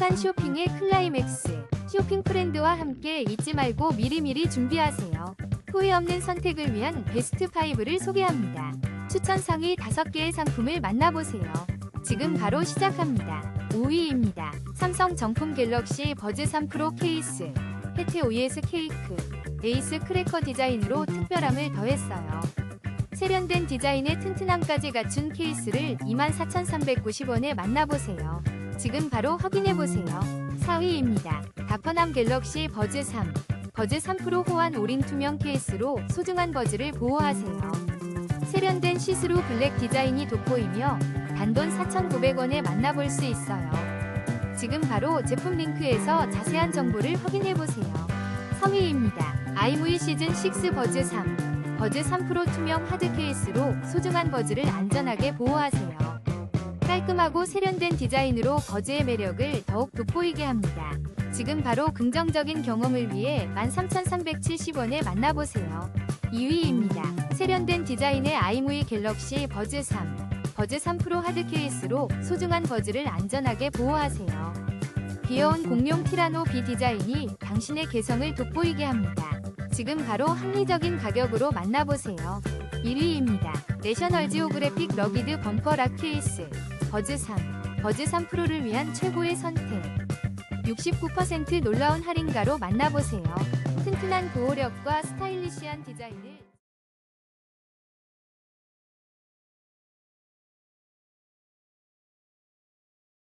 행복한 쇼핑의 클라이맥스. 쇼핑 프렌드와 함께 잊지 말고 미리미리 준비하세요. 후회 없는 선택을 위한 베스트 5를 소개합니다. 추천 상위 5개의 상품을 만나보세요. 지금 바로 시작합니다. 5위입니다. 삼성 정품 갤럭시 버즈 3 프로 케이스. 혜태 OES 케이크. 에이스 크래커 디자인으로 특별함을 더했어요. 세련된 디자인의 튼튼함까지 갖춘 케이스를 24,390원에 만나보세요. 지금 바로 확인해보세요. 4위입니다. 다퍼남 갤럭시 버즈 3. 버즈 3 프로 호환 오링 투명 케이스로 소중한 버즈를 보호하세요. 세련된 시스루 블랙 디자인이 돋보이며 단돈 4,900원에 만나볼 수 있어요. 지금 바로 제품 링크에서 자세한 정보를 확인해보세요. 3위입니다. 아이무이 시즌 6 버즈 3. 버즈 3 프로 투명 하드 케이스로 소중한 버즈를 안전하게 보호하세요. 깔끔하고 세련된 디자인으로 버즈의 매력을 더욱 돋보이게 합니다. 지금 바로 긍정적인 경험을 위해 13,370원에 만나보세요. 2위입니다. 세련된 디자인의 아이무이 갤럭시 버즈 3. 버즈 3 프로 하드 케이스로 소중한 버즈를 안전하게 보호하세요. 귀여운 공룡 티라노 B 디자인이 당신의 개성을 돋보이게 합니다. 지금 바로 합리적인 가격으로 만나보세요. 1위입니다. 내셔널 지오그래픽 러기드 범퍼 락 케이스 버즈 3 버즈 3 프로를 위한 최고의 선택 69% 놀라운 할인가로 만나보세요. 튼튼한 보호력과 스타일리시한 디자인을